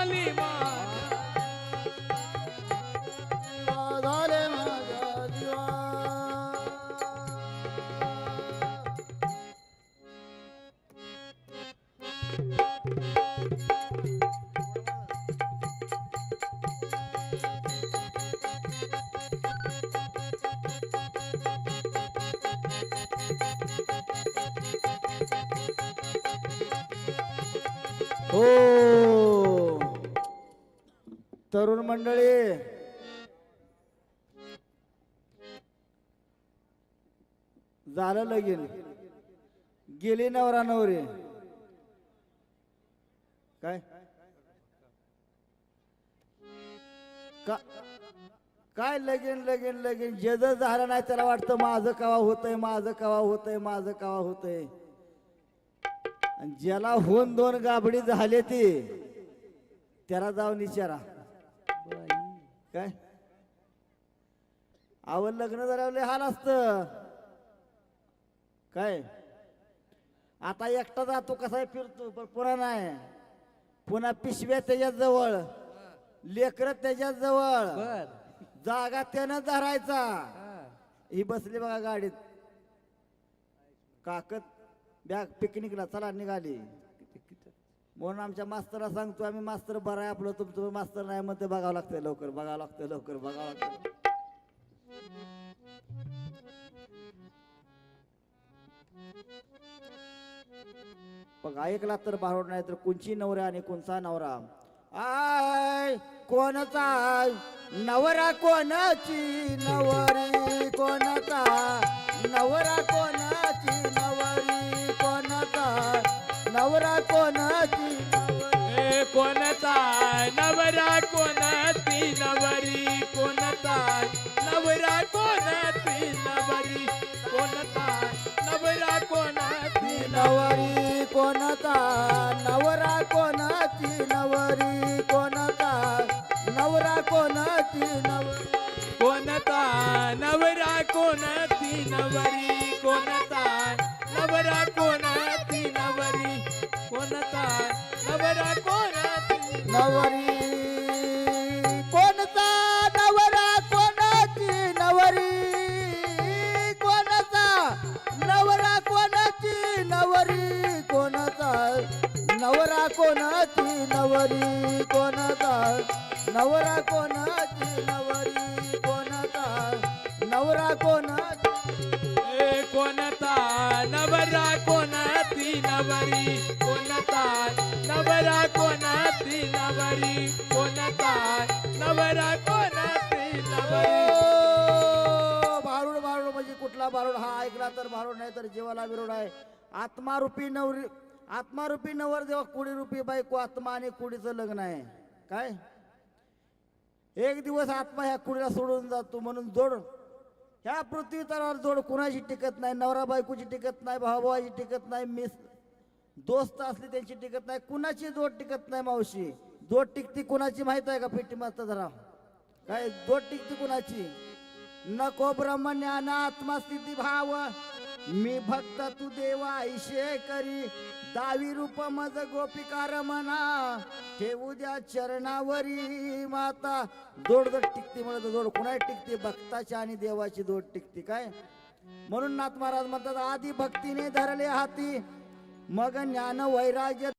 झाली तरुण मंडळी. झालं लगीन. गेली नवरा नवरी. काय? का काय लगीन लगीन लगीन? जे जर झालं नाही त्याला वाटतं माझं कवा होतंय माझं कवा होतंय माझं कवा होतंय. आणि ज्याला होऊन दोन गाबडी झाले ती त्याला जाऊन विचारा काय? आवड लग्न झाल्यावर लय हाल असत. काय? आता एकटा जातो कसा फिरतो पण पुन्हा नाही. पुन्हा पिशव्या त्याच्याजवळ लेकर त्याच्याजवळ. जागा त्यानं धरायचा. हा. ही बसली बघा गाडीत. काकत बॅग पिकनिकला चला निघाली. म्हणून आमच्या मास्तरला सांगतो आम्ही मास्तर बरं आहे आपलं तुमचं मास्तर नाही म्हणते बघावं लागतं लवकर बघावं लागतं लवकर बघावं लागतं बघा ऐकला तर बाहेर नाही तर कोणची नवरा आणि कोणचा नवरा? आय कोणचा? नवरा कोणाची? नवरी कोणाचा? नवरा कोण नवरा कोणती नवरी. कोणता नवरा कोणाची नवरी? कोणता नवरा कोणाची नवरी? कोणता नवरा कोणाची नवरी? कोणता नवरा कोणाची नवरी? नवरा कोणती नवरी कोणता नवरा कोणती नवरी हो, भारुड भारुड म्हणजे कुठला भारुड? हा ऐकला तर भारुड नाही तर जीवाला विरोड आहे. आत्मारूपी नवरी आत्मारूपी नवर जेव्हा कुडी रूपी बायको आत्मा आणि कुडीचं लग्न आहे. काय? एक दिवस आत्मा ह्या कुडीला सोडून जातो म्हणून जोड. ह्या पृथ्वी तलावर जोड. कुणाची टिकत नाही? नवरा बायकोची टिकत नाही भावाची टिकत नाही मिस दोस्त असली त्यांची टिकत नाही कुणाची जोड टिकत नाही मावशी? जोड टिकती कुणाची माहीत आहे का? पेटी माता जरा. काय जोड टिकती कुणाची? नको ब्रह्मज्ञान आत्मस्थिती भाव. मी भक्त तू देवा ऐशे करी दावी रूप मज गोपिकार म्हणा ठेवू द्या चरणावरी माता. जोड जोड टिकती म्हणत जोड. कुणा टिकते? भक्ताची आणि देवाची जोड टिकते. काय? म्हणून नाथ महाराज म्हणतात आधी भक्तीने धरले हाती. मग ज्ञान वैराग्य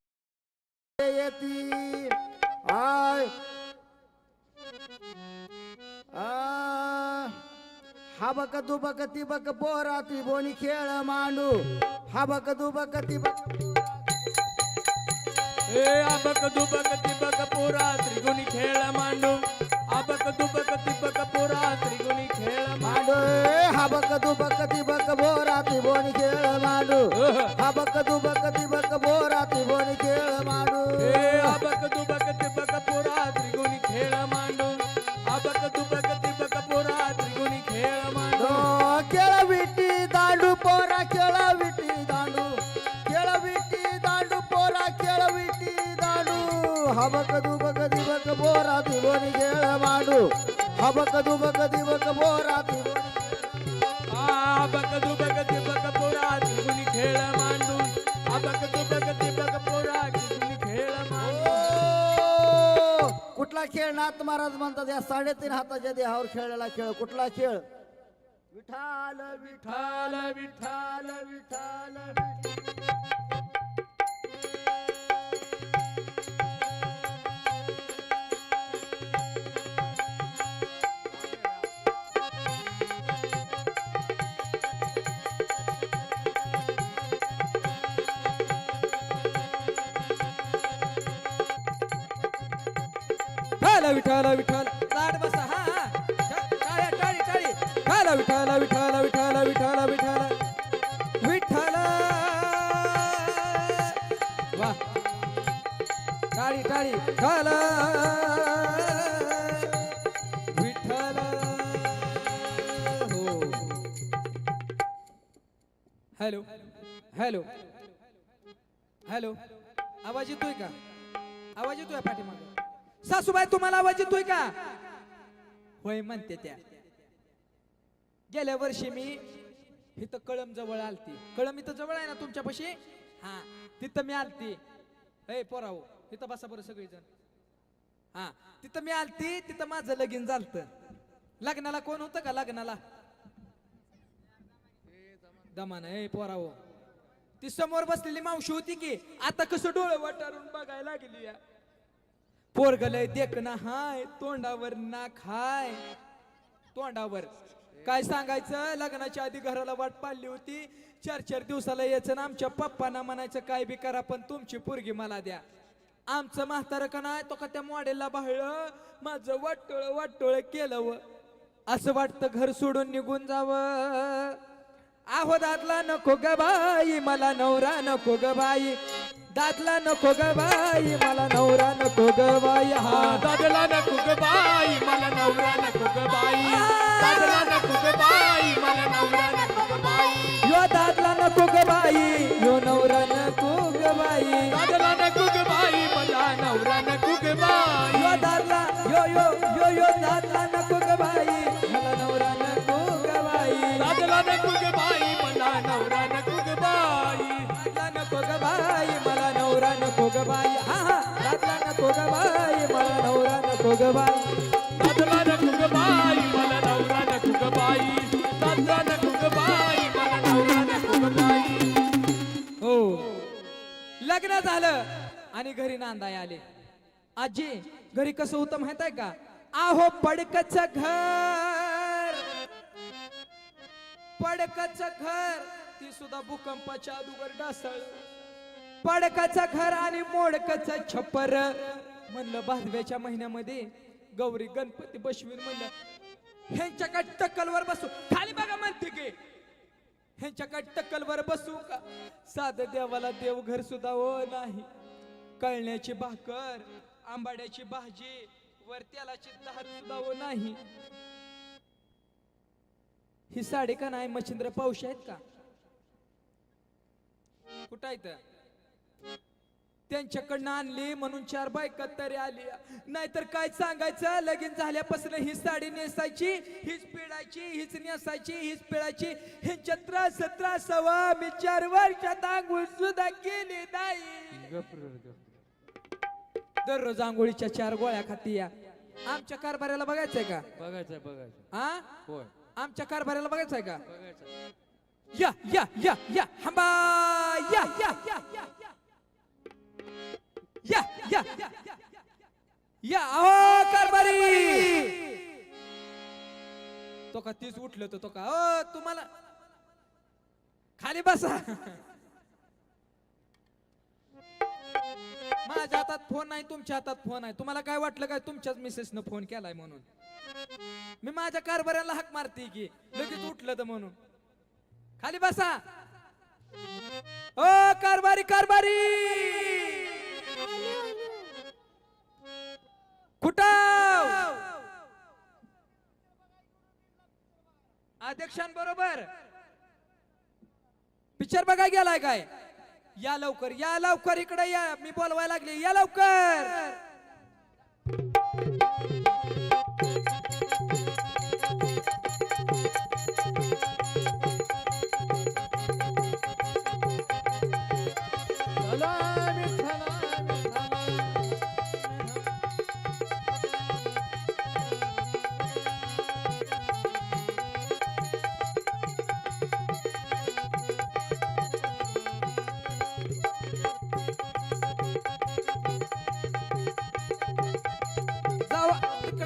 येती. आय. हा बक दुबक बक पोरा बोनी खेळ मांडू. हाबक दुबक तिबक. ए अबक दुबक तिबक पोरा त्रिगुणी खेळ मांडू. हबक दुबक दिबक बोरा दिवणी खेळ मांडू. हबक दुबक दिबक बोरा अबक दुबक तिबक पोरा त्रिगुणी खेळ मांडू. अबक दुबक तिबक पोरा त्रिगुणी खेळ मांडू. कुठला खेळ नाथ महाराज म्हणतात? या साडेतीन हाताच्या देहावर खेळलेला खेळ कुठला खेळ? विठाल विठाल विठाल विठाल. विठाला विठाल. विठाल बसा हा हा. टा- टाळ्या टाळी टाळी विठाल विठाल विठाल विठाल विठाल विठाल. विठाल. वा. टाळी टाळी खाला विठाल. हो. हॅलो. हॅलो. हॅलो. आवाज येतोय का? आवाज येतोय पाठीमागे? सासूबाई तुम्हाला आवाज येतोय का? होय म्हणते त्या. गेल्या वर्षी मी इथं कळम जवळ आलती. कळम इथं जवळ आहे ना तुमच्यापाशी? हा तिथं मी आलती. हे पोराव तिथं बसा बरं सगळेजण. हा तिथं मी आलती तिथं माझं लगीन झालत. लग्नाला कोण होतं का लग्नाला? दमान ए पोराव ती समोर बसलेली मावशी होती की आता कसं डोळं वाटारून बघायला गेली या. पोरगलय देख ना हाय तोंडावर नाक हाय. तोंडावर. काय सांगायचं? लग्नाच्या आधी घराला वाट पाडली होती. चार चार दिवसाला यायचं ना आमच्या पप्पांना म्हणायचं काय बी करा पण तुमची पोरगी मला द्या. आमचं म्हातारं का नाही? तो का त्या मॉडेलला बाहळ माझं वाटोळ वाटोळ केलं व. असं वाटतं घर सोडून निघून जावं. आहो दादला नको ग बाई मला नवरा नको ग बाई दादला नको ग बाई मला नवरा नको ग बाई हा दादला नको ग बाई मला नवरा नको ग बाई दादला नको ग बाई मला नवरा नको ग बाई यो दादला नको ग बाई यो नवरा नको ग बाई दादला नको ग बाई मला नवरा नको ग बाई यो दादला यो यो यो यो दादला नको ग बाई लग्न झालं आणि घरी नांदाय आले. आजी घरी कसं होतं माहीत आहे का? आहो पडकच घर. पडकच घर. ती सुद्धा भूकंपाच्या अगोदर डासळ पडकच घर आणि मोडकच छप्पर म्हणलं भादव्याच्या महिन्यामध्ये गौरी गणपती बसवीर म्हणलं. ह्यांच्याकडे टक्कलवर बसू. खाली बघा म्हणते की ह्यांच्याकडे टक्कलवर बसू का? साध देवाला देवघर सुद्धा हो नाही. कळण्याची भाकर आंबाड्याची भाजी वर तेलाची धार सुद्धा हो नाही. ही साडी का नाही मच्छिंद्र पाऊस आहेत का? कुठं आहेत त्यांच्याकडनं आणली म्हणून चार बायका तरी आली. नाहीतर काय सांगायचं? लगीन झाल्यापासून ही साडी नेसायची हीच पिळायची हीच नेसायची हीच पिळायची. ह्यांच्या त्रास हवा. मी चार वर्षात आंघोळ सुद्धा केली नाही. दररोज आंघोळीच्या चार गोळ्या खाती या. आमच्या कारभाऱ्याला बघायचंय का? बघायचं बघायचं हा होय. आमच्या कारभाऱ्याला बघायचंय का? बघायचं या या या या. हंबा! या या या या. या या. या. अहो कारभारी! तो का तीच उठल तो का? ओ तुम्हाला खाली बसा. माझ्या हातात फोन नाही तुमच्या हातात फोन आहे तुम्हाला काय वाटलं काय? तुमच्याच मिसेसनं फोन केलाय म्हणून. मी माझ्या कारभाऱ्याला हाक मारते की लगेच उठलं तर म्हणून. खाली बसा. ओ कारभारी कारभारी! बरोबर पिक्चर बघाय गेलाय काय? या लवकर या लवकर इकडे या. मी बोलवायला लागले. या लवकर.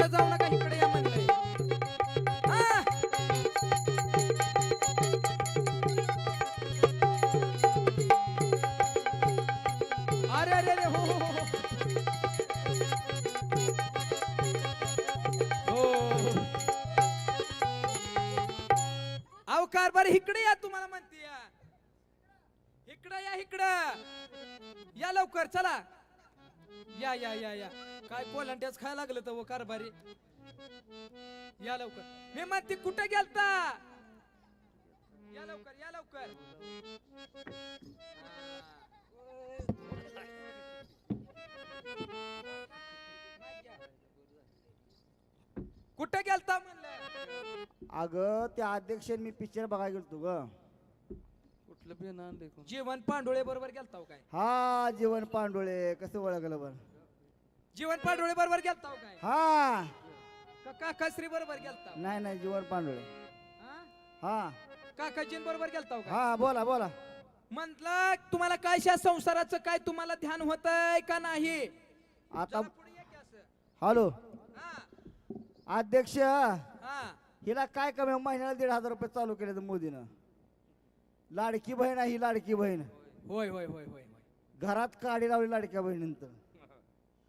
जाऊ नका इकडे या म्हणलंय अरे अरे अरे हो हो, हो, हो. हो इकडे या तुम्हाला म्हणते इकडं या इकडं. या लवकर चला. या या या या. काय कोलांट्याच खायला लागलं तर हो कारभारी? या लवकर. मी म्हणते कुठे गेलता? या लवकर या लवकर. कुठं गेलता म्हणलं? अगं त्या अध्यक्ष मी पिक्चर बघायला गेलतो ग. जीवन पांडुळे बरोबर गेलता हो काय? हा जीवन पांडुळे कसं ओळखलं बर? जीवन पांडुळे बरोबर गेलता हो काय? हा. का काकाश्री बरोबर गेलता? हो? नाही नाही जीवन पांडुळे. हा? हा. काकाजीन बरोबर गेलता हो काय? हा बोला बोला. म्हटलं तुम्हाला काय शा संसाराचं काय तुम्हाला ध्यान होतंय का नाही? आता जरा पुढे या की असं. हॅलो. हा, अध्यक्ष हा. हिला काय कमी महिन्याला दीड हजार रुपये चालू केले मोदीनं. लाडकी बहीण आहे ही लाडकी बहीण. होय होय होय होय होय. घरात काडी लावली लाडक्या बहिणीनंतर.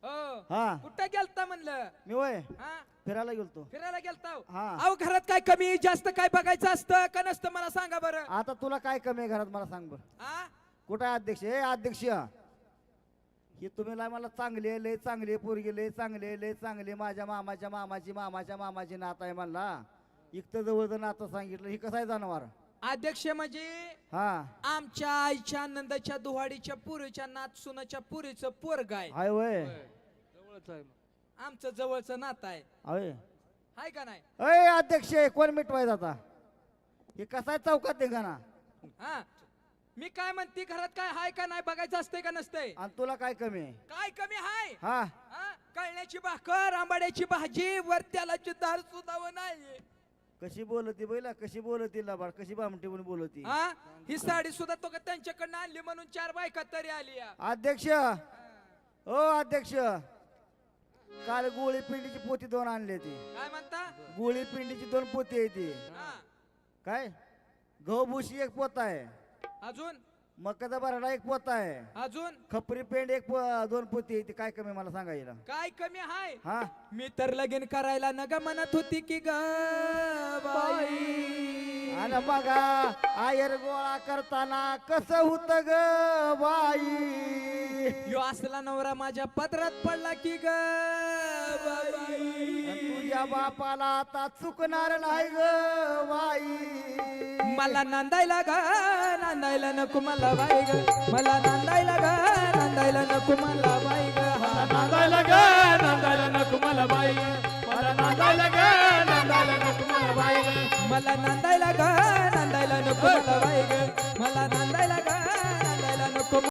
हो. हा. कुठं गेलता म्हणलं? मी वय हा? फिरायला गेलतो. फिरायला गेलता हो? हा. अहो घरात काय कमी जास्त काय बघायचं असतं का नसतं मला सांगा बरं. आता तुला काय कमी आहे घरात मला सांग बरं. हा कुठं आहे अध्यक्ष? ए अध्यक्ष. ही तुम्ही ला मला चांगली आहे, लय चांगली आहे, पोरगी लय चांगली आहे, लय चांगली आहे. माझ्या मामाच्या मामाची मामाच्या मामाची नात आहे म्हणला. इकतं जवळचं नातं सांगितलं. ही कसं आहे जनावर? अध्यक्ष म्हणजे हा. आमच्या आईच्या आनंदाच्या दुहाडीच्या पुरीच्या नात सुनाच्या पुरीचं पोरग आहे. हाय वय. जवळच आहे मग. आमचं जवळचं नातं आहे. होय. हाय का नाही? अय अध्यक्ष कोण मिटवायचं आता? हे कसा आहे चौकात ना? हा. मी काय म्हणते घरात काय हाय का नाही बघायचं असतंय का नसतंय? आणि तुला काय कमी आहे? काय कमी हाय? हा. हा? कळण्याची भाकर आंबाड्याची भाजी वर त्यालाची दार सुद्धा नाही कशी बोलती बैला? कशी बोलती लबाड? कशी बामटी म्हणून बोलती? हा? ही साडी सुद्धा तो का त्यांच्याकडनं आणली म्हणून चार बायका तरी आली या. अध्यक्ष ओ अध्यक्ष! काल गोळी पिंडीची पोती दोन आणली ती काय म्हणता? गोळी पिंडीची दोन पोती आहे ती. हा. काय? गहू भुशी एक पोता आहे. अजून? मकाचा बराडा एक पोता आहे. अजून? खपरी पेंड एक पो- दोन पोती आहे ती काय कमी मला सांगायला काय कमी हाय? हा? मी तर लगीन करायला नग म्हणत होती की ग बाई. आणि बघा आयर गोळा करताना कसं होत ग बाई. यो असला नवरा माझ्या पदरात पडला की ग तुझ्या बापाला आता चुकणार नाही ग बाई. मला नांदायला ग नांदायला नको मला बाई ग. मला नांदायला ग नांदायला नको मला बाई ग. नांदायला ग नांदायला नको मला बाई मला नांदायला ग नांदायला नको मला बाई मला नांदायला ग नांदायला नको मला बाई ग. मला नांदायला